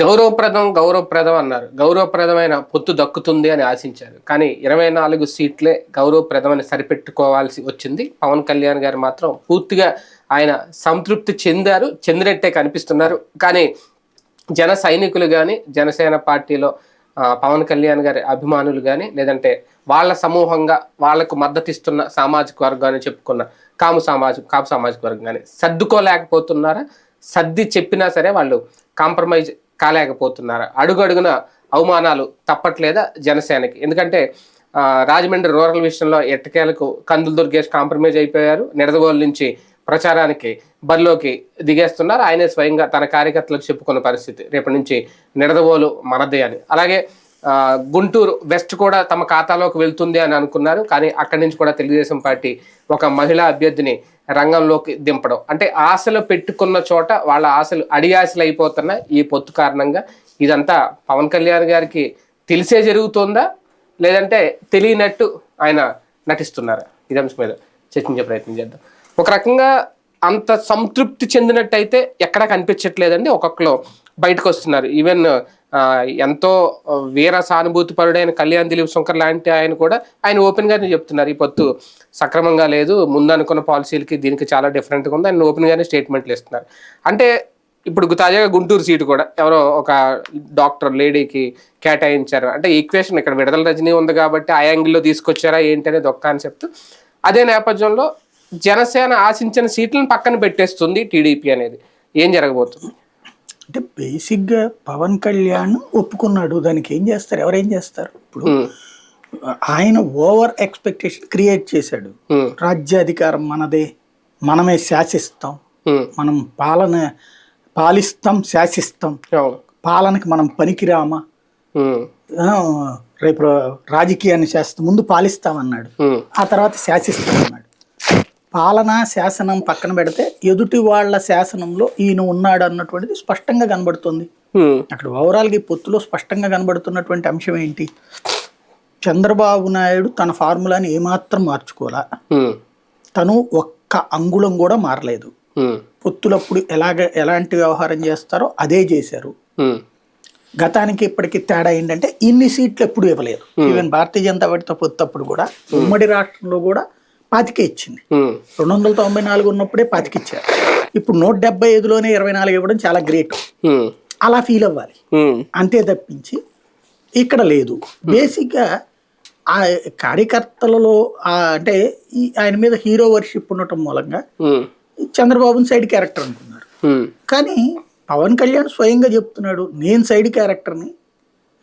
గౌరవప్రదం గౌరవప్రదం అన్నారు. గౌరవప్రదమైన పొత్తు దక్కుతుంది అని ఆశించారు. కానీ ఇరవై నాలుగు సీట్లే గౌరవప్రదమని సరిపెట్టుకోవాల్సి వచ్చింది. పవన్ కళ్యాణ్ గారు మాత్రం పూర్తిగా ఆయన సంతృప్తి చెందారు చెందినట్టే కనిపిస్తున్నారు. కానీ జన సైనికులు కానీ జనసేన పార్టీలో పవన్ కళ్యాణ్ గారి అభిమానులు కానీ లేదంటే వాళ్ళ సమూహంగా వాళ్ళకు మద్దతిస్తున్న సామాజిక వర్గాన్ని చెప్పుకున్న కాము సామాజిక కాపు సామాజిక వర్గం కానీ సర్దుకోలేకపోతున్నారా? సర్ది చెప్పినా సరే వాళ్ళు కాంప్రమైజ్ కాలేకపోతున్నారా. అడుగడుగున అవమానాలు తప్పట్లేదా జనసేనకి? ఎందుకంటే రాజమండ్రి రూరల్ విషయంలో ఎట్టకేలకు కందులు దుర్గేష్ కాంప్రమైజ్ అయిపోయారు. నిడదవోలు నుంచి ప్రచారానికి బరిలోకి దిగేస్తున్నారు. ఆయనే స్వయంగా తన కార్యకర్తలకు చెప్పుకున్న పరిస్థితి. రేపటి నుంచి నిడదవోలు మనదే అని. అలాగే గుంటూరు వెస్ట్ కూడా తమ ఖాతాలోకి వెళ్తుంది అని అనుకున్నారు. కానీ అక్కడి నుంచి కూడా తెలుగుదేశం పార్టీ ఒక మహిళా అభ్యర్థిని రంగంలోకి దింపడం. అంటే ఆశలు పెట్టుకున్న చోట వాళ్ళ ఆశలు అడియాశలు అయిపోతున్న ఈ పొత్తు కారణంగా. ఇదంతా పవన్ కళ్యాణ్ గారికి తెలిసే జరుగుతుందా? లేదంటే తెలియనట్టు ఆయన నటిస్తున్నారా? ఇది అంశం మీద చర్చించే ప్రయత్నం చేద్దాం. ఒక రకంగా అంత సంతృప్తి చెందినట్టయితే ఎక్కడా కనిపించట్లేదండి. ఒక్కొక్కరు బయటకు వస్తున్నారు. ఈవెన్ ఎంతో వీర సానుభూతి పరుడైన కళ్యాణ్ దిలీప్ శంకర్ లాంటి ఆయన కూడా ఆయన ఓపెన్ గానే చెప్తున్నారు. ఈ పొత్తు సక్రమంగా లేదు ముందు అనుకున్న పాలసీలకి దీనికి చాలా డిఫరెంట్గా ఉంది. ఆయన ఓపెన్ గానే స్టేట్మెంట్లు ఇస్తున్నారు అంటే ఇప్పుడు తాజాగా గుంటూరు సీటు కూడా ఎవరో ఒక డాక్టర్ లేడీకి కేటాయించారు. అంటే ఈక్వేషన్ ఇక్కడ విడదల రజనీ ఉంది కాబట్టి ఆ యాంగిల్లో తీసుకొచ్చారా ఏంటి అనేది ఒక కాన్సెప్ట్ అదే నేపథ్యంలో జనసేన ఆశించిన సీట్లను పక్కన పెట్టేస్తుంది టీడీపీ అనేది. ఏం జరగబోతుంది? అంటే బేసిక్గా పవన్ కళ్యాణ్ ఒప్పుకున్నాడు. దానికి ఏం చేస్తారు? ఎవరేం చేస్తారు? ఇప్పుడు ఆయన ఓవర్ ఎక్స్పెక్టేషన్ క్రియేట్ చేశాడు. రాజ్యాధికారం మనదే. మనమే శాసిస్తాం. మనం పాలన పాలిస్తాం శాసిస్తాం. పాలనకి మనం పనికిరామా? రేపు రాజకీయాన్ని శాస్త్రం ముందు పాలిస్తామన్నాడు. ఆ తర్వాత శాసిస్తామన్నాడు. పాలన శాసనం పక్కన పెడితే ఎదుటి వాళ్ళ శాసనంలో ఈయన ఉన్నాడు అన్నటువంటిది స్పష్టంగా కనబడుతుంది. అక్కడ ఓవరాల్గా ఈ పొత్తులో స్పష్టంగా కనబడుతున్నటువంటి అంశం ఏంటి? చంద్రబాబు నాయుడు తన ఫార్ములాని ఏమాత్రం మార్చుకోలా. తను ఒక్క అంగుళం కూడా మారలేదు. పొత్తులప్పుడు ఎలాగ ఎలాంటి వ్యవహారం చేస్తారో అదే చేశారు. గతానికి ఇప్పటికి తేడా ఏంటంటే ఇన్ని సీట్లు ఎప్పుడు ఇవ్వలేదు. ఈవెన్ భారతీయ జనతా పార్టీతో పొత్తప్పుడు కూడా ఉమ్మడి రాష్ట్రంలో కూడా పాతికే ఇచ్చింది. రెండు వందల తొంభై నాలుగు ఉన్నప్పుడే పాతికిచ్చారు ఇప్పుడు నూట డెబ్బై ఐదులోనే ఇరవై నాలుగు ఇవ్వడం చాలా గ్రేట్. అలా ఫీల్ అవ్వాలి. అంతే తప్పించి ఇక్కడ లేదు. బేసిక్గా ఆ కార్యకర్తలలో అంటే ఈ ఆయన మీద హీరో వర్షిప్ ఉండటం మూలంగా చంద్రబాబుని సైడ్ క్యారెక్టర్ అనుకున్నారు. కానీ పవన్ కళ్యాణ్ స్వయంగా చెప్తున్నాడు నేను సైడ్ క్యారెక్టర్ని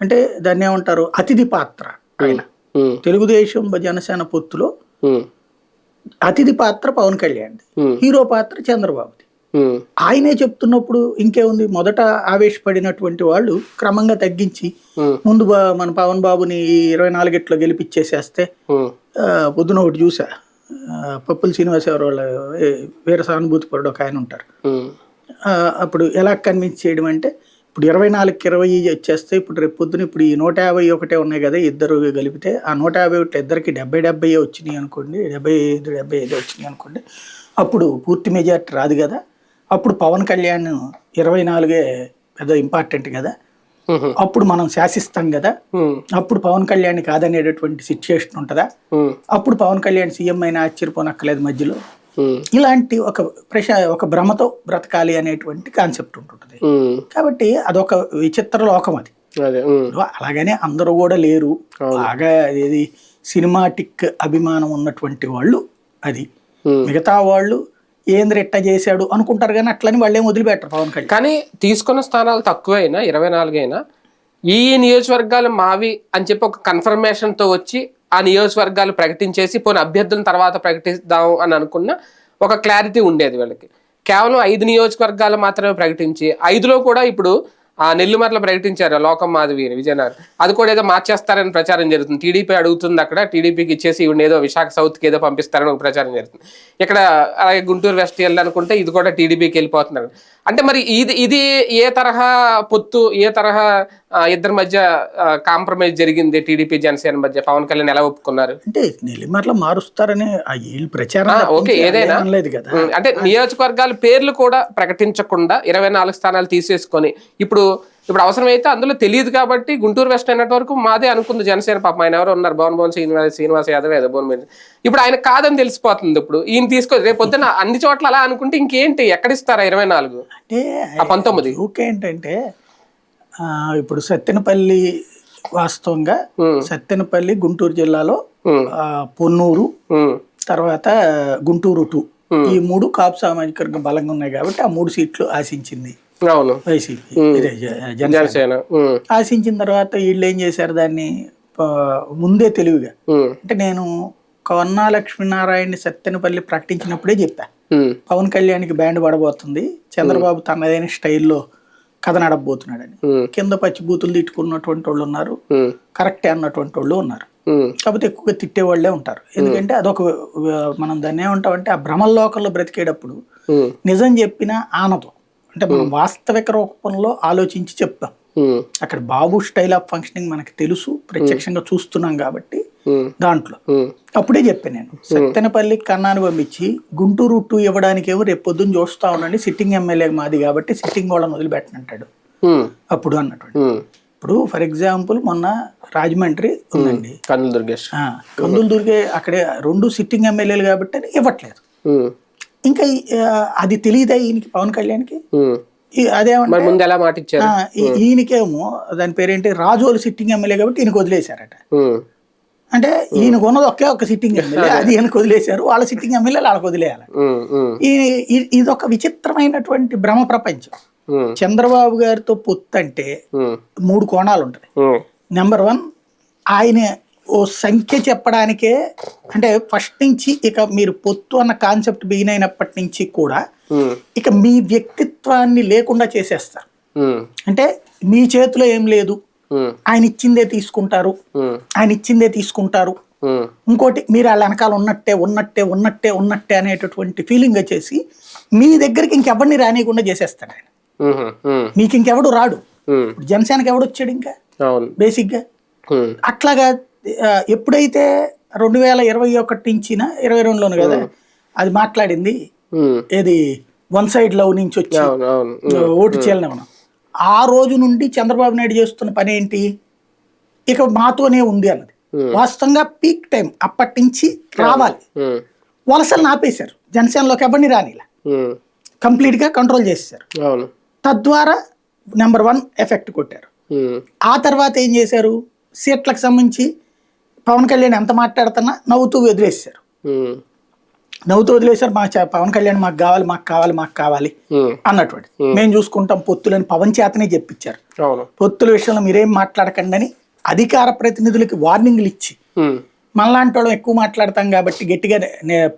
అంటే దాన్ని ఏమంటారు? అతిథి పాత్ర ఆయన. తెలుగుదేశం జనసేన పొత్తులో అతిథి పాత్ర పవన్ కళ్యాణ్ది. ఉమ్, హీరో పాత్ర చంద్రబాబుది. ఆయనే చెప్తున్నప్పుడు ఇంకేముంది? మొదట ఆవేశపడినటువంటి వాళ్ళు క్రమంగా తగ్గించి ముందు మన పవన్ బాబుని ఈ ఇరవై నాలుగిట్లో గెలిపించేసేస్తే పొద్దున ఒకటి చూసా. పప్పుల శ్రీనివాసరావు వాళ్ళ ఏ, వీర సానుభూతి పరుడు ఒక ఆయన ఉంటారు. అప్పుడు ఎలా కన్విన్స్ చేయడం అంటే ఇప్పుడు ఇరవై నాలుగుకి ఇరవై వచ్చేస్తే ఇప్పుడు రేపు పొద్దున ఇప్పుడు ఈ నూట యాభై ఒకటే ఉన్నాయి కదా ఇద్దరు కలిపితే ఆ నూట యాభై ఒకటి ఇద్దరికి డెబ్బై డెబ్బై వచ్చినాయి అనుకోండి డెబ్బై ఐదు డెబ్బై ఐదు వచ్చినాయి అనుకోండి అప్పుడు పూర్తి మెజార్టీ రాదు కదా. అప్పుడు పవన్ కళ్యాణ్ ఇరవై నాలుగే పెద్ద ఇంపార్టెంట్ కదా. అప్పుడు మనం శాసిస్తాం కదా. అప్పుడు పవన్ కళ్యాణ్ కాదనేటటువంటి సిచ్యుయేషన్ ఉంటుందా? అప్పుడు పవన్ కళ్యాణ్ సీఎం అయినా ఆశ్చర్యపోనక్కర్లేదు మధ్యలో. ఇలాంటి ఒక ప్రశా ఒక భ్రమతో బ్రతకాలి అనేటువంటి కాన్సెప్ట్ ఉంటుంటుంది. ఉమ్, కాబట్టి అదొక విచిత్ర లోకం అది. ఉమ్, అలాగనే అందరూ కూడా లేరు. బాగా ఇది సినిమాటిక్ అభిమానం ఉన్నటువంటి వాళ్ళు అది. మిగతా వాళ్ళు ఏంద్ర ఎట్ట చేశాడు అనుకుంటారు కానీ అట్లని వాళ్ళేం వదిలిపెట్టరు పవన్ కళ్యాణ్. కానీ తీసుకున్న స్థానాలు తక్కువైనా ఇరవై నాలుగైనా ఈ నియోజకవర్గాలు మావి అని చెప్పి ఒక confirmation తో వచ్చి ఆ నియోజకవర్గాలు ప్రకటించేసి పోనీ అభ్యర్థులను తర్వాత ప్రకటిద్దాం అని అనుకున్న ఒక క్లారిటీ ఉండేది వీళ్ళకి. కేవలం ఐదు నియోజకవర్గాలు మాత్రమే ప్రకటించి ఐదులో కూడా ఇప్పుడు ఆ నెల్లిమర్ల ప్రకటించారు లోకం మాధవి విజయనగరం. అది కూడా ఏదో మార్చేస్తారని ప్రచారం జరుగుతుంది. టీడీపీ అడుగుతుంది అక్కడ టీడీపీకి ఇచ్చేసి ఇవి ఏదో విశాఖ సౌత్కి ఏదో పంపిస్తారని ఒక ప్రచారం జరుగుతుంది. ఇక్కడ అలాగే గుంటూరు వెస్ట్ వెళ్ళాలనుకుంటే ఇది కూడా టీడీపీకి వెళ్ళిపోతున్నారు అంటే మరి ఇది ఇది ఏ తరహా పొత్తు ఏ తరహా ఇద్దరి మధ్య కాంప్రమైజ్ జరిగింది టీడీపీ జనసేన మధ్య? పవన్ కళ్యాణ్ ఎలా ఒప్పుకున్నారు? అంటే నెల్లిమర్ల మారుస్తారని వీళ్ళు ప్రచారం ఓకే, ఏదైనా. అనలేదు కదా. అంటే నియోజకవర్గాల పేర్లు కూడా ప్రకటించకుండా ఇరవై నాలుగు స్థానాలు తీసేసుకొని ఇప్పుడు ఇప్పుడు అవసరమైతే అందులో తెలియదు కాబట్టి గుంటూరు వెస్ట్ అయినట్టు వరకు మాదే అనుకుంది జనసేన పాపం. ఆయన ఎవరు ఉన్నారు? భవన్ భవన్ శ్రీనివాస్ శ్రీనివాస్ యాదవ్ ఏదో భవన్. ఇప్పుడు ఆయన కాదని తెలిసిపోతుంది ఇప్పుడు. ఈయన తీసుకో రేపు పొద్దున అన్ని చోట్ల అలా అనుకుంటే ఇంకేంటి? ఎక్కడిస్తారా ఇరవై నాలుగు? అంటే ఆ పంతొమ్మిది. ఏంటంటే ఇప్పుడు సత్తెనపల్లి వాస్తవంగా సత్తెనపల్లి గుంటూరు జిల్లాలో పొన్నూరు తర్వాత గుంటూరు టూ. ఈ మూడు కాపు సామాజిక వర్గం బలంగా ఉన్నాయి కాబట్టి ఆ మూడు సీట్లు ఆశించింది. అవును. వైసీపీ జనసేన. ఆశించిన తర్వాత వీళ్ళు ఏం చేశారు దాన్ని? ముందే తెలివిగా. అంటే నేను కొన్నా లక్ష్మీనారాయణని సత్తెనపల్లి ప్రకటించినప్పుడే చెప్పా. పవన్ కళ్యాణ్కి బ్యాండ్ పడబోతుంది. చంద్రబాబు తనదైన స్టైల్లో కథ నడపబోతున్నాడని. ఉమ్, కింద పచ్చి బూతులు తిట్టుకున్నటువంటి వాళ్ళు ఉన్నారు. కరెక్టే అన్నటువంటి వాళ్ళు ఉన్నారు. కాకపోతే ఎక్కువగా తిట్టేవాళ్ళే ఉంటారు. ఎందుకంటే అదొక మనం దాన్ని ఏమంటామంటే ఆ భ్రమల లోకంలో బ్రతికేటప్పుడు నిజం చెప్పిన ఆనదు. అంటే మనం వాస్తవిక రూపంలో ఆలోచించి చెప్తాం. అక్కడ బాబు స్టైల్ ఆఫ్ ఫంక్షనింగ్ మనకు తెలుసు ప్రత్యక్షంగా చూస్తున్నాం కాబట్టి దాంట్లో. అప్పుడే చెప్పాను నేను సత్తెనపల్లి కన్నాను పంపించి గుంటూరు టూ ఇవ్వడానికి ఏమో రేపు పొద్దున్న చూస్తా ఉండండి సిట్టింగ్ ఎమ్మెల్యే మాది కాబట్టి సిట్టింగ్ వాళ్ళని వదిలిపెట్టనంటాడు. అప్పుడు అన్నటువంటి. ఉమ్. ఇప్పుడు ఫర్ ఎగ్జాంపుల్ మొన్న రాజమండ్రి ఉందండి. కన్నుల దుర్గేష్. కందులు దుర్గే అక్కడే రెండు సిట్టింగ్ ఎమ్మెల్యేలు కాబట్టి ఇవ్వట్లేదు. ఇంకా అది తెలియదా ఈయనకి పవన్ కళ్యాణ్కి? అదేమంటే మరి ముందు ఎలా మాట ఇచ్చారు ఆ, ఈ- ఈయనకేమో దాని పేరేంటి రాజోలు సిట్టింగ్ ఎమ్మెల్యే కాబట్టి ఈయనకు వదిలేశారట. అంటే ఈయనకు ఉన్నది ఒకే ఒక సిట్టింగ్ ఎమ్మెల్యే అది. ఈయనకు వదిలేశారు వాళ్ళ సిట్టింగ్ ఎమ్మెల్యేలు వాళ్ళకి వదిలేయాలి. ఈ- ఇదొక విచిత్రమైనటువంటి భ్రమ ప్రపంచం. చంద్రబాబు గారితో పొత్తు అంటే మూడు కోణాలు ఉంటాయి నెంబర్ వన్ ఆయన ఓ సంఖ్య చెప్పడానికే అంటే ఫస్ట్ నుంచి ఇక మీరు పొత్తు అన్న కాన్సెప్ట్ బిగిన్ అయినప్పటి నుంచి కూడా ఇక మీ వ్యక్తిత్వాన్ని లేకుండా చేసేస్తారు. అంటే మీ చేతిలో ఏం లేదు. ఆయన ఇచ్చిందే తీసుకుంటారు. ఆయన ఇచ్చిందే తీసుకుంటారు. ఇంకోటి మీరు వాళ్ళ వెనకాల ఉన్నట్టే ఉన్నట్టే ఉన్నట్టే ఉన్నట్టే అనేటటువంటి ఫీలింగ్ వచ్చేసి మీ దగ్గరికి ఇంకెవరిని రానియకుండా చేసేస్తాడు ఆయన. మీకు ఇంకెవడు రాడు. జనసేనకి ఎవడు వచ్చాడు ఇంకా? బేసిక్గా ఉమ్, అట్లాగా ఎప్పుడైతే రెండు వేల ఇరవై ఒకటి నుంచిన ఇరవై రెండులోను కదా అది మాట్లాడింది ఏది వన్ సైడ్ లవ్ నుంచి వచ్చి. ఓటు చేయాలని మనం ఆ రోజు నుండి చంద్రబాబు నాయుడు చేస్తున్న పని ఏంటి? ఇక మాతోనే ఉంది అన్నది. వాస్తవంగా పీక్ టైం అప్పటి నుంచి రావాలి ఉమ్, వలసలు ఆపేశారు జనసేనలోకి ఎవరిని రానిలా. కంప్లీట్గా కంట్రోల్ అవును. తద్వారా నెంబర్ వన్ ఎఫెక్ట్ కొట్టారు. ఆ తర్వాత ఏం చేశారు? సీట్లకు సంబంధించి పవన్ కళ్యాణ్ ఎంత మాట్లాడుతున్నా నవ్వుతూ వదిలేశారు. నవ్వుతూ వదిలేశారు మా పవన్ కళ్యాణ్ మాకు కావాలి మాకు కావాలి మాకు కావాలి అన్నటువంటి. మేము. చూసుకుంటాం పొత్తులని పవన్ చేతనే చెప్పించారు. పొత్తుల విషయంలో మీరేం మాట్లాడకండి అని అధికార ప్రతినిధులకి వార్నింగ్లు ఇచ్చి మనలాంటి వాళ్ళం ఎక్కువ మాట్లాడతాం కాబట్టి గట్టిగా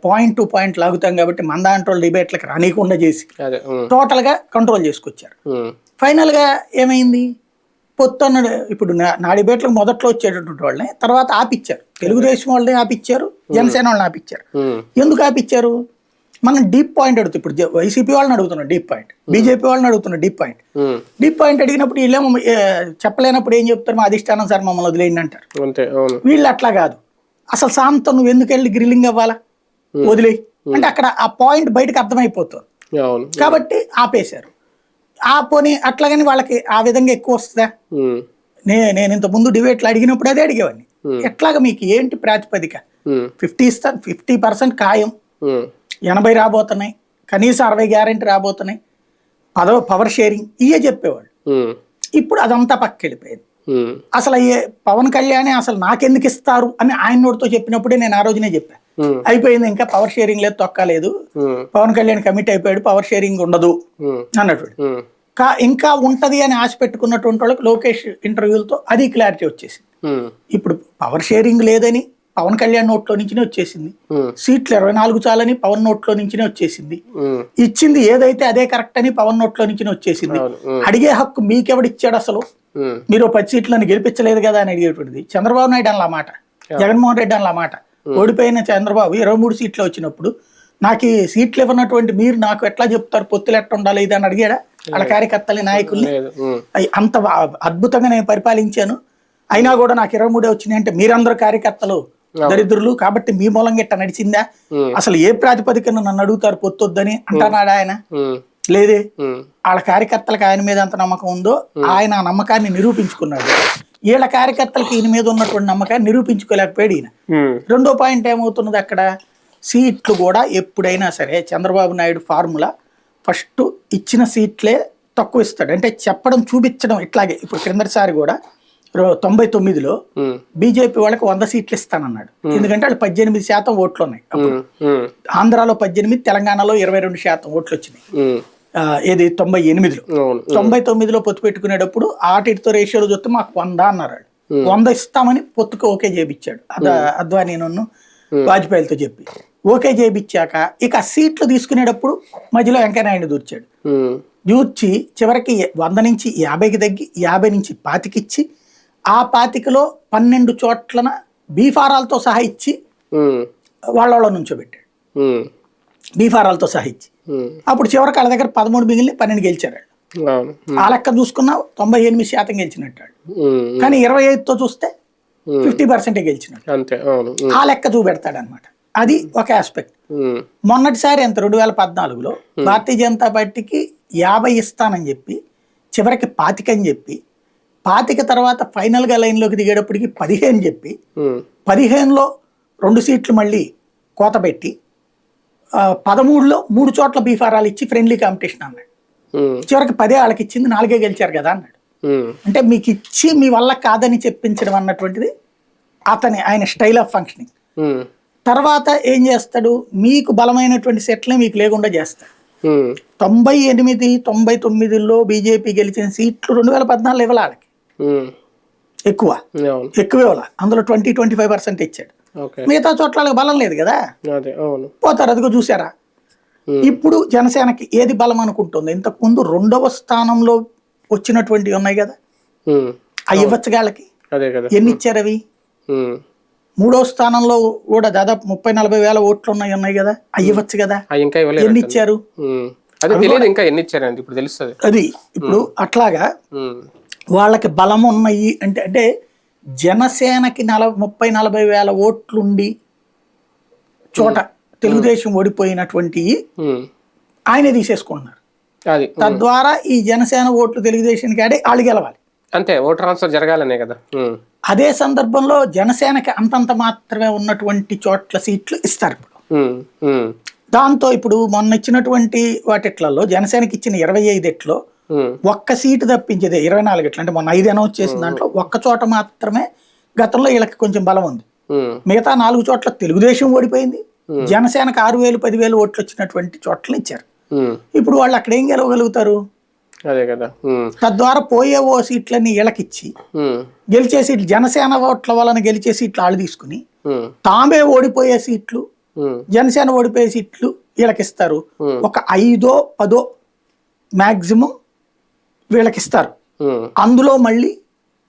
పాయింట్ టు పాయింట్ లాగుతాం కాబట్టి మన దాంట్లో డిబేట్లకు రానియకుండా చేసి టోటల్గా కంట్రోల్ చేసుకొచ్చారు. ఫైనల్గా ఏమైంది? పొత్తు అన్నాడు ఇప్పుడు నా నా డిబేట్లకు మొదట్లో వచ్చేటటువంటి వాళ్ళని తర్వాత ఆపిచ్చారు. తెలుగుదేశం వాళ్ళని ఆపిచ్చారు జనసేన వాళ్ళని ఆపిచ్చారు. ఎందుకు ఆపిచ్చారు? మనం డీప్ పాయింట్ అడుగుతాం ఇప్పుడు వైసీపీ వాళ్ళని అడుగుతున్నాం డీప్ పాయింట్. బీజేపీ వాళ్ళని అడుగుతున్నాం డీప్ పాయింట్. డీప్ పాయింట్ అడిగినప్పుడు వీళ్ళేమో చెప్పలేనప్పుడు ఏం చెప్తారు? మా అధిష్టానం సార్ మమ్మల్ని వదిలేయండి అంటారు వీళ్ళు అట్లా కాదు. అసలు శాంతం నువ్వు ఎందుకు వెళ్ళి గ్రిల్లింగ్ అవ్వాలా? వదిలే అంటే అక్కడ ఆ పాయింట్ బయటకు అర్థమైపోతుంది. కాబట్టి ఆపేశారు. ఆ పోనీ అట్లాగని వాళ్ళకి ఆ విధంగా ఎక్కువ వస్తుందా? నే నేను ఇంత ముందు డిబేట్లు అడిగినప్పుడు అదే అడిగేవాడిని. ఎట్లాగ మీకు ఏంటి ప్రాతిపదిక? ఫిఫ్టీ ఇస్తాను ఫిఫ్టీ పర్సెంట్ ఖాయం. ఎనభై రాబోతున్నాయి. కనీసం అరవై గ్యారెంటీ రాబోతున్నాయి. పదవ పవర్ షేరింగ్. ఇవే చెప్పేవాళ్ళు. ఇప్పుడు అదంతా పక్కకి వెళ్ళిపోయింది అసలు అయ్యే పవన్ కళ్యాణ్ అసలు నాకెందుకు ఇస్తారు అని ఆయన నోటితో చెప్పినప్పుడే నేను ఆ రోజునే చెప్పాను అయిపోయింది ఇంకా పవర్ షేరింగ్ లేదు తొక్కలేదు పవన్ కళ్యాణ్ కమిట్ అయిపోయాడు పవర్ షేరింగ్ ఉండదు అన్నట్టు. కా ఇంకా ఉంటది అని ఆశ పెట్టుకున్నటువంటి వాళ్ళకి లోకేష్ ఇంటర్వ్యూలతో అది క్లారిటీ వచ్చేసింది. ఇప్పుడు పవర్ షేరింగ్ లేదని పవన్ కళ్యాణ్ నోట్లో నుంచినే వచ్చేసింది. సీట్లు ఇరవై నాలుగు చాలని పవన్ నోట్లో నుంచినే వచ్చేసింది. ఇచ్చింది ఏదైతే అదే కరెక్ట్ అని పవన్ నోట్లో నుంచినే వచ్చేసింది. అడిగే హక్కు మీకెవడిచ్చాడు అసలు? మీరు పది సీట్లను గెలిపించలేదు కదా అని అడిగేటువంటిది. చంద్రబాబు నాయుడు అన్న మాట. జగన్మోహన్ రెడ్డి అన్న మాట. ఓడిపోయిన చంద్రబాబు ఇరవై మూడు సీట్లు వచ్చినప్పుడు నాకు ఈ సీట్లు ఇవ్వనటువంటి మీరు నాకు ఎట్లా చెప్తారు? పొత్తులు ఎట్లా ఉండాలి ఇది అని అడిగాడా? వాళ్ళ కార్యకర్తల్ని నాయకుల్ని? అంత అద్భుతంగా నేను పరిపాలించాను. అయినా కూడా నాకు ఇరవై మూడే వచ్చినాయి అంటే మీరందరూ కార్యకర్తలు. దరిద్రులు కాబట్టి మీ మూలంగా ఇట్ట నడిచిందా? అసలు ఏ ప్రాతిపదికన నన్ను అడుగుతారు పొత్తొద్దని అంటున్నాడు ఆయన? లేదే. వాళ్ళ కార్యకర్తలకు ఆయన మీద ఎంత నమ్మకం ఉందో ఆయన ఆ నమ్మకాన్ని నిరూపించుకున్నాడు. వీళ్ళ కార్యకర్తలకు ఈయన మీద ఉన్నటువంటి నమ్మకాన్ని నిరూపించుకోలేకపోయాడు ఈయన. రెండో పాయింట్ ఏమవుతున్నది అక్కడ? సీట్లు కూడా ఎప్పుడైనా సరే చంద్రబాబు నాయుడు ఫార్ములా ఫస్ట్ ఇచ్చిన సీట్లే తక్కువ ఇస్తాడు. అంటే చెప్పడం చూపించడం ఇట్లాగే. ఇప్పుడు క్రిందటిసారి కూడా తొంభై తొమ్మిదిలో బీజేపీ వాళ్ళకి వంద సీట్లు ఇస్తానన్నాడు. ఎందుకంటే వాళ్ళు పద్దెనిమిది శాతం ఓట్లు ఉన్నాయి ఆంధ్రాలో పద్దెనిమిది తెలంగాణలో ఇరవై రెండు శాతం ఓట్లు వచ్చినాయి ఏది తొంభై ఎనిమిదిలో. తొంభై తొమ్మిదిలో పొత్తు పెట్టుకునేటప్పుడు ఆటితో రేషియోలో చూస్తే మాకు వంద అన్నారు. వంద ఇస్తామని పొత్తుకు ఓకే చేపించాడు అద అద్వానీ నన్ను వాజ్పేయిలతో చెప్పి. ఓకే చేపించాక ఇక సీట్లు తీసుకునేటప్పుడు మధ్యలో వెంకయ్యనాయుడు దూర్చాడు. దూర్చి చివరికి వంద నుంచి యాభైకి తగ్గి యాభై నుంచి పాతికిచ్చి ఆ పాతికలో పన్నెండు చోట్లన బీఫారాలతో సహా ఇచ్చి వాళ్ళ వాళ్ళ నుంచోబెట్టాడు. బీఫారాలతో సహా ఇచ్చి. అప్పుడు చివరికి వాళ్ళ దగ్గర పదమూడు మిగిలిన పన్నెండు గెలిచారు వాళ్ళు. ఆ లెక్క చూసుకున్నా తొంభై ఎనిమిది శాతం గెలిచినట్టు కానీ ఇరవై ఐదుతో చూస్తే ఫిఫ్టీ పర్సెంటే గెలిచినట్టు ఆ లెక్క చూపెడతాడు అనమాట అది ఒక ఆస్పెక్ట్. మొన్నటిసారి ఎంత రెండు వేల పద్నాలుగులో భారతీయ జనతా పార్టీకి యాభై ఇస్తానని చెప్పి చివరికి పాతిక అని చెప్పి పాతిక తర్వాత ఫైనల్గా లైన్లోకి దిగేటప్పటికి పదిహేను చెప్పి పదిహేనులో రెండు సీట్లు మళ్ళీ కోత పెట్టి పదమూడులో మూడు చోట్ల బీఫారాలు ఇచ్చి ఫ్రెండ్లీ కాంపిటీషన్ అన్నాడు. చివరికి పదే వాళ్ళకి ఇచ్చింది నాలుగే గెలిచారు కదా అన్నాడు. అంటే మీకు ఇచ్చి మీ వల్ల కాదని చెప్పించడం అన్నటువంటిది అతని ఆయన స్టైల్ ఆఫ్ ఫంక్షనింగ్. తర్వాత ఏం చేస్తాడు? మీకు బలమైనటువంటి సెట్లే మీకు లేకుండా చేస్తాడు. తొంభై ఎనిమిది తొంభై తొమ్మిదిలో బీజేపీ గెలిచిన సీట్లు రెండు వేల పద్నాలుగు ఇవ్వాలి వాళ్ళకి. ఎక్కువ. అవును. ఎక్కువ ఇవ్వాలి అందులో ట్వంటీ ట్వంటీ ఫైవ్ పర్సెంట్ ఇచ్చాడు మిగతా చోట్ల బలం లేదు కదా? పోతారు అదిగో చూసారా ఉమ్, ఇప్పుడు జనసేనకి ఏది బలం అనుకుంటుంది? ఇంతకుముందు రెండవ స్థానంలో వచ్చినటువంటి ఉన్నాయి కదా? ఉమ్, అవి ఇవ్వచ్చు కదా. ఎన్ని ఇచ్చారు అవి? ఉమ్, మూడో స్థానంలో కూడా దాదాపు ముప్పై నలభై వేల ఓట్లు ఉన్నాయి ఉన్నాయి కదా? అవి ఇవ్వచ్చు కదా? ఇంకా ఎన్ని ఇచ్చారు? ఇంకా ఎన్ని ఇచ్చారండి ఇప్పుడు తెలుస్తుంది. అది ఇప్పుడు అట్లాగా వాళ్ళకి బలం ఉన్నాయి అంటే అంటే జనసేనకి నలభై ముప్పై నలభై వేల ఓట్లుండి చోట తెలుగుదేశం ఓడిపోయినటువంటి ఆయనే తీసేసుకుంటున్నారు తద్వారా ఈ జనసేన ఓట్లు తెలుగుదేశానికి ఆడి వాళ్ళు గెలవాలి. అంతే ఓట్ ట్రాన్స్ఫర్ జరగాలనే కదా. అదే సందర్భంలో జనసేనకి అంతంత మాత్రమే ఉన్నటువంటి చోట్ల సీట్లు ఇస్తారు ఇప్పుడు. దాంతో ఇప్పుడు మొన్న ఇచ్చినటువంటి వాటిట్లలో జనసేనకి ఇచ్చిన ఇరవై ఐదిట్లో ఉమ్, ఒక్క సీటు తప్పించేదే ఇరవై నాలుగు ఇట్లా అంటే మొన్న ఐదు అనౌన్స్ చేసిన దాంట్లో ఒక్క చోట మాత్రమే గతంలో వీళ్ళకి కొంచెం బలం ఉంది. మిగతా నాలుగు చోట్ల తెలుగుదేశం ఓడిపోయింది. జనసేనకు ఆరు వేలు పదివేలు ఓట్లు వచ్చినటువంటి చోట్ల ఇచ్చారు. ఇప్పుడు వాళ్ళు అక్కడ ఏం గెలవగలుగుతారు? అదే కదా. తద్వారా పోయే ఓ సీట్లన్నీ వీళ్ళకిచ్చి ఉమ్, గెలిచే సీట్లు జనసేన ఓట్ల వలన గెలిచే సీట్లు వాళ్ళు తీసుకుని తామే ఓడిపోయే సీట్లు జనసేన ఓడిపోయే సీట్లు వీళ్ళకిస్తారు. ఒక ఐదో పదో మ్యాక్సిమం వీళ్ళకిస్తారు. ఉమ్, అందులో మళ్ళీ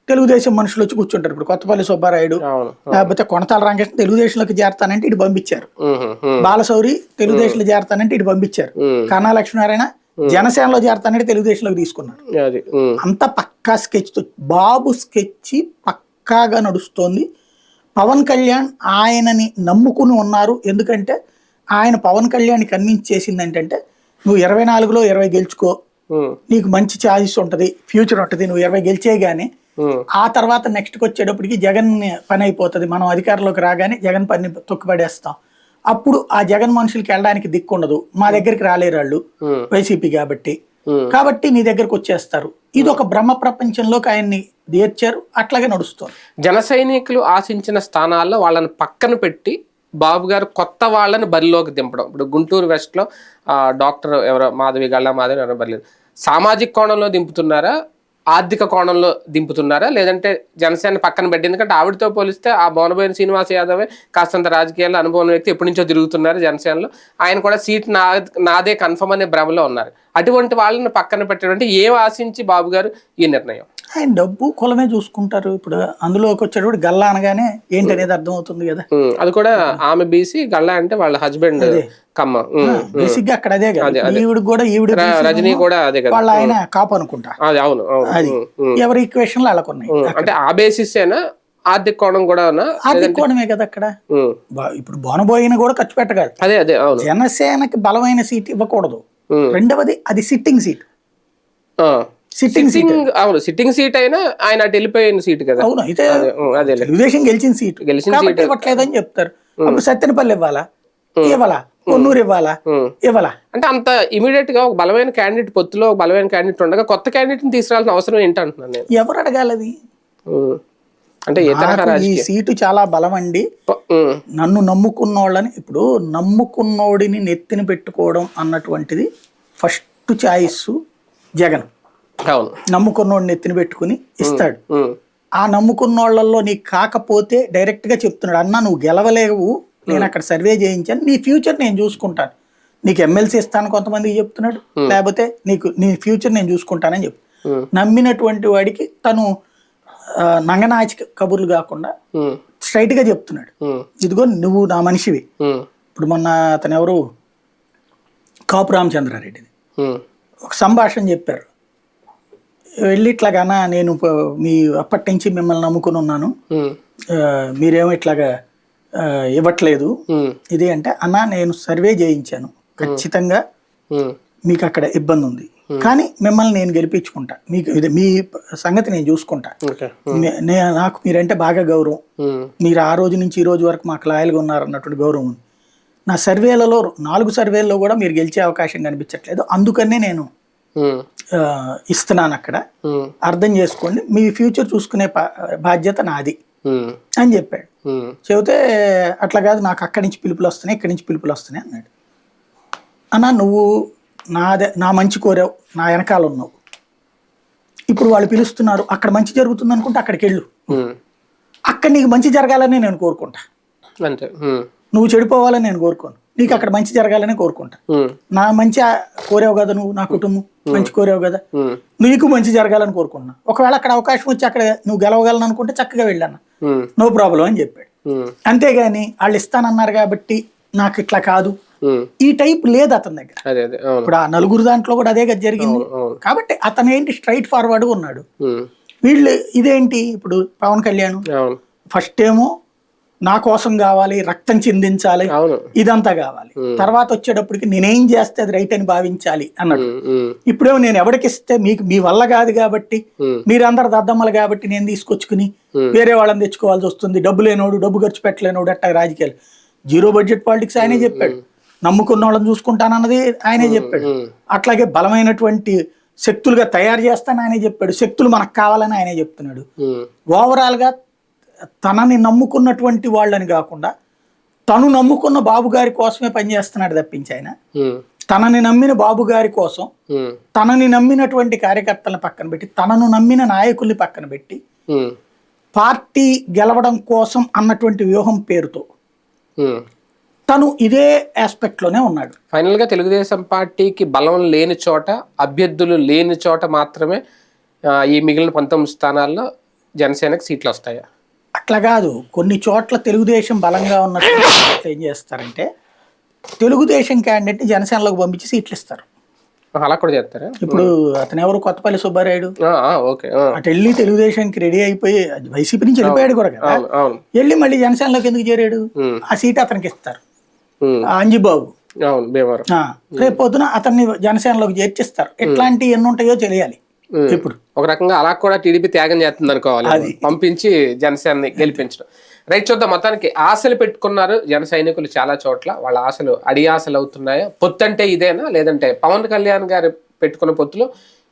తెలుగుదేశం మనుషులు వచ్చి కూర్చుంటారు. ఇప్పుడు కొత్తపల్లి సుబ్బారాయుడు లేకపోతే కొనతాల రామకృష్ణ తెలుగుదేశంలోకి చేరతానంటే ఇటు పంపించారు. బాలశౌరి తెలుగుదేశంలో చేరతానంటే ఇటు పంపించారు. కన్నా లక్ష్మీనారాయణ జనసేనలో చేరతానంటే తెలుగుదేశంలోకి తీసుకున్నారు. అంత పక్కా స్కెచ్ బాబు స్కెచ్ పక్కాగా నడుస్తోంది. పవన్ కళ్యాణ్ ఆయనని నమ్ముకుని ఉన్నారు. ఎందుకంటే ఆయన పవన్ కళ్యాణ్ కన్విన్స్ చేసింది ఏంటంటే నువ్వు ఇరవై నాలుగులో ఇరవై గెలుచుకో నీకు మంచి ఛాయిస్ ఉంటుంది ఫ్యూచర్ ఉంటుంది నువ్వు ఇరవై గెలిచేయగానే ఉమ్, ఆ తర్వాత నెక్స్ట్కి వచ్చేటప్పటికి జగన్ పని అయిపోతుంది. మనం అధికారంలోకి రాగానే జగన్ పని తొక్కుపడేస్తాం అప్పుడు ఆ జగన్ మనుషులకి వెళ్ళడానికి దిక్కు ఉండదు మా దగ్గరికి రాలేరు వాళ్ళు వైసీపీ కాబట్టి. కాబట్టి నీ దగ్గరకు వచ్చేస్తారు. ఇది ఒక బ్రహ్మ ప్రపంచంలోకి ఆయన్ని చేర్చారు అట్లాగే నడుస్తుంది. జన సైనికులు ఆశించిన స్థానాల్లో వాళ్ళని పక్కన పెట్టి బాబు గారు కొత్త వాళ్ళని బరిలోకి దింపడం. ఇప్పుడు గుంటూరు వెస్ట్లో డాక్టర్ ఎవరో మాధవి గళ్ళ మాధవి ఎవరో బరిలేదు సామాజిక కోణంలో దింపుతున్నారా? ఆర్థిక కోణంలో దింపుతున్నారా? లేదంటే జనసేన పక్కన పెట్టి ఎందుకంటే ఆవిడతో పోలిస్తే ఆ భువనబోయిన శ్రీనివాస్ యాదవే కాస్తంత రాజకీయాల్లో అనుభవం వ్యక్తి ఎప్పటి నుంచో తిరుగుతున్నారు జనసేనలో. ఆయన కూడా సీట్ నా నాదే కన్ఫర్మ్ అనే భ్రమలో ఉన్నారు. అటువంటి వాళ్ళని పక్కన పెట్టడం అంటే ఏం ఆశించి బాబు గారు ఈ నిర్ణయం? ఆయన డబ్బు కులమే చూసుకుంటారు. ఇప్పుడు అందులోకి వచ్చేటప్పుడు గల్లా అనగానే ఏంటి అనేది అర్థమవుతుంది కదా. అది కూడా ఆమె బీసీ గళ్ళ అంటే వాళ్ళ హస్బెండ్ కమ్మ. ఉమ్, బేసిక్గా అక్కడ అదే కదా. ఈవిడ కూడా ఈవిడ రజనీ కూడా అదే కదా. వాళ్ళ ఆయన కాపు అనుకుంటా. అది అవును అది. ఎవరి ఈక్వేషన్లు వాళ్ళకు ఉన్నాయి ఉమ్. అంటే ఆ బేసిస్ ఏనా? ఆర్థిక కోణం కూడా ఆర్థిక కోణమే కదా అక్కడ. ఇప్పుడు బోనబోయిన కూడా ఖర్చు పెట్టగలరు. అదే అదే అవును. జనసేనకి బలమైన సీట్ ఇవ్వకూడదు. రెండవది అది sitting seat. Sitting seat sitting అవును సిట్టింగ్ సీట్ అయినా ఆయన అటు వెళ్ళిపోయిన సీట్ కదా. అవును అయితే అదే తెలుగుదేశం గెలిచిన సీటు గెలిచిన కాబట్టి ఇవ్వట్లేదని చెప్తారు. అప్పుడు సత్తెనపల్లి ఇవ్వాలా? ఇవ్వాలా? కొన్నూరు ఇవ్వాలా. ఇవ్వాలా? అంటే అంత ఇమీడియట్గా ఒక బలమైన క్యాండిడేట్ పొత్తులో ఒక బలమైన క్యాండిడేట్ ఉండగా కొత్త క్యాండిడేట్ని తీసుకురావాల్సిన అవసరం ఏంటి అంటున్నాను నేను. ఎవరు అడగాలది. అంటే ఈ సీటు చాలా బలం అండి. నన్ను నమ్ముకున్న వాళ్ళని ఇప్పుడు నమ్ముకున్నోడిని నెత్తిన పెట్టుకోవడం అన్నటువంటిది ఫస్ట్ చాయిస్ జగన్. నమ్ముకున్నోడిని నెత్తిన పెట్టుకుని ఇస్తాడు. ఆ నమ్ముకున్న వాళ్ళల్లో నీకు కాకపోతే డైరెక్ట్గా చెప్తున్నాడు అన్న నువ్వు గెలవలేవు నేను అక్కడ సర్వే చేయించాను నీ ఫ్యూచర్ నేను చూసుకుంటాను నీకు ఎమ్మెల్సీ ఇస్తాను కొంతమందికి చెప్తున్నాడు లేకపోతే నీకు నీ ఫ్యూచర్ నేను చూసుకుంటానని చెప్పు. నమ్మినటువంటి వాడికి తను నంగనాచి కబుర్లు కాకుండా. స్ట్రైట్గా చెప్తున్నాడు. ఇదిగో నువ్వు నా మనిషివి. ఇప్పుడు మొన్న అతను ఎవరు కాపు రామచంద్రారెడ్డిది. ఒక సంభాషణ చెప్పారు వెళ్ళి ఇట్లాగానా నేను మీ అప్పటి నుంచి మిమ్మల్ని నమ్ముకుని ఉన్నాను. మీరేమో ఇట్లాగా ఇవ్వట్లేదు. ఇది అంటే అన్న నేను సర్వే చేయించాను. ఖచ్చితంగా. మీకు అక్కడ ఇబ్బంది ఉంది. కానీ మిమ్మల్ని నేను గెలిపించుకుంటా. మీకు ఇది మీ సంగతి నేను చూసుకుంటా. నాకు మీరంటే బాగా గౌరవం. మీరు ఆ రోజు నుంచి ఈ రోజు వరకు మాకు లాయల్గా ఉన్నారు అన్నటువంటి గౌరవం ఉంది. నా సర్వేలలో నాలుగు సర్వేల్లో కూడా మీరు గెలిచే అవకాశం కనిపించట్లేదు. అందుకనే నేను ఇస్తున్నాను అక్కడ. అర్థం చేసుకోండి మీ ఫ్యూచర్ చూసుకునే బాధ్యత నాది. అని చెప్పాడు. చెబితే అట్లా కాదు నాకు అక్కడి నుంచి పిలుపులు వస్తున్నాయి ఇక్కడి నుంచి పిలుపులు వస్తున్నాయి అన్నాడు అన్న నువ్వు నాదే నా మంచి కోరావు నా వెనకాల ఉన్నావు ఇప్పుడు వాళ్ళు పిలుస్తున్నారు అక్కడ మంచి జరుగుతుంది అనుకుంటే అక్కడికి వెళ్ళు. అక్కడ నీకు మంచి జరగాలని నేను కోరుకుంటా అంతే. నువ్వు చెడిపోవాలని నేను కోరుకోను నీకు అక్కడ మంచి జరగాలని కోరుకుంటా. నా మంచి కోరావు కదా నువ్వు నా కుటుంబం మంచి కోరావు కదా. నీకు మంచి జరగాలని కోరుకున్నా ఒకవేళ అక్కడ అవకాశం వచ్చి అక్కడ నువ్వు గెలవగలను అనుకుంటే చక్కగా వెళ్ళాను. నో ప్రాబ్లం అని చెప్పాడు. అంతేగాని వాళ్ళు ఇస్తానన్నారు కాబట్టి నాకు ఇట్లా కాదు. ఈ టైప్ లేదు అతని దగ్గర. ఇప్పుడు ఆ నలుగురు దాంట్లో కూడా అదే కదా జరిగింది. కాబట్టి అతను ఏంటి స్ట్రైట్ ఫార్వర్డ్ ఉన్నాడు. వీళ్ళు ఇదేంటి ఇప్పుడు పవన్ కళ్యాణ్? ఫస్ట్ ఏమో నా కోసం కావాలి రక్తం చిందించాలి ఇదంతా కావాలి. తర్వాత వచ్చేటప్పటికి నేనేం చేస్తే అది రైట్ అని భావించాలి అన్నాడు. ఇప్పుడేమో నేను ఎవరికిస్తే మీకు మీ వల్ల కాదు కాబట్టి. మీరందరు దద్దమ్మలు కాబట్టి నేను తీసుకొచ్చుకుని. వేరే వాళ్ళని తెచ్చుకోవాల్సి వస్తుంది. డబ్బు లేనోడు డబ్బు ఖర్చు పెట్టలేనోడు అట్టా రాజకీయాలు. జీరో బడ్జెట్ పాలిటిక్స్ ఆయనే చెప్పాడు. నమ్ముకున్న వాళ్ళని చూసుకుంటానన్నది ఆయనే చెప్పాడు. అట్లాగే బలమైనటువంటి శక్తులుగా తయారు చేస్తానని ఆయనే చెప్పాడు. శక్తులు మనకు కావాలని ఆయనే చెప్తున్నాడు. ఓవరాల్గా తనని నమ్ముకున్నటువంటి వాళ్ళని కాకుండా తను నమ్ముకున్న బాబు గారి కోసమే పనిచేస్తున్నాడు తప్పించి ఆయన. తనని నమ్మిన బాబు గారి కోసం. తనని నమ్మినటువంటి కార్యకర్తలను పక్కన పెట్టి తనను నమ్మిన నాయకుల్ని పక్కన పెట్టి. పార్టీ గెలవడం కోసం అన్నటువంటి వ్యూహం పేరుతో. తను ఇదే ఆస్పెక్ట్లోనే ఉన్నాడు ఫైనల్గా తెలుగుదేశం పార్టీకి బలం లేని చోట అభ్యర్థులు లేని చోట మాత్రమే ఈ మిగిలిన పంతొమ్మిది స్థానాల్లో జనసేనకి సీట్లు వస్తాయా అట్లా కాదు. కొన్ని చోట్ల తెలుగుదేశం బలంగా ఉన్నటువంటి చోట్ల ఏం చేస్తారంటే తెలుగుదేశం క్యాండిడేట్ జనసేనలోకి పంపించి సీట్లు ఇస్తారు. అలా కూడా చేస్తారా? ఇప్పుడు అతను ఎవరు కొత్తపల్లి సుబ్బారాయుడు? ఓకే. అటు వెళ్ళి తెలుగుదేశానికి రెడీ అయిపోయి వైసీపీ నుంచి వెళ్ళిపోయాడు కూడా కదా. వెళ్ళి మళ్ళీ జనసేనలోకి ఎందుకు చేరాడు. ఆ సీట్ అతనికి ఇస్తారు. అంజిబాబు. రేపు పొద్దున అతన్ని జనసేనలోకి చేర్చిస్తారు. ఎట్లాంటి ఎన్ని ఉంటాయో తెలియాలి. ఇప్పుడు. ఒక రకంగా అలా కూడా టీడీపీ త్యాగం చేస్తుంది అనుకోవాలి. పంపించి జనసేనని గెలిపించడం. రైట్ చూద్దాం. మొత్తానికి ఆశలు పెట్టుకున్నారు జన సైనికులు చాలా చోట్ల. వాళ్ళ ఆశలు అడి ఆశలు అవుతున్నాయా? పొత్తు అంటే ఇదేనా? లేదంటే పవన్ కళ్యాణ్ గారు పెట్టుకున్న పొత్తులో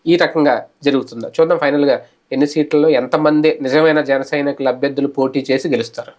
ఈ రకంగా జరుగుతుందా? చూద్దాం ఫైనల్గా ఎన్ని సీట్లలో ఎంతమంది నిజమైన జన సైనికుల అభ్యర్థులు పోటీ చేసి గెలుస్తారు?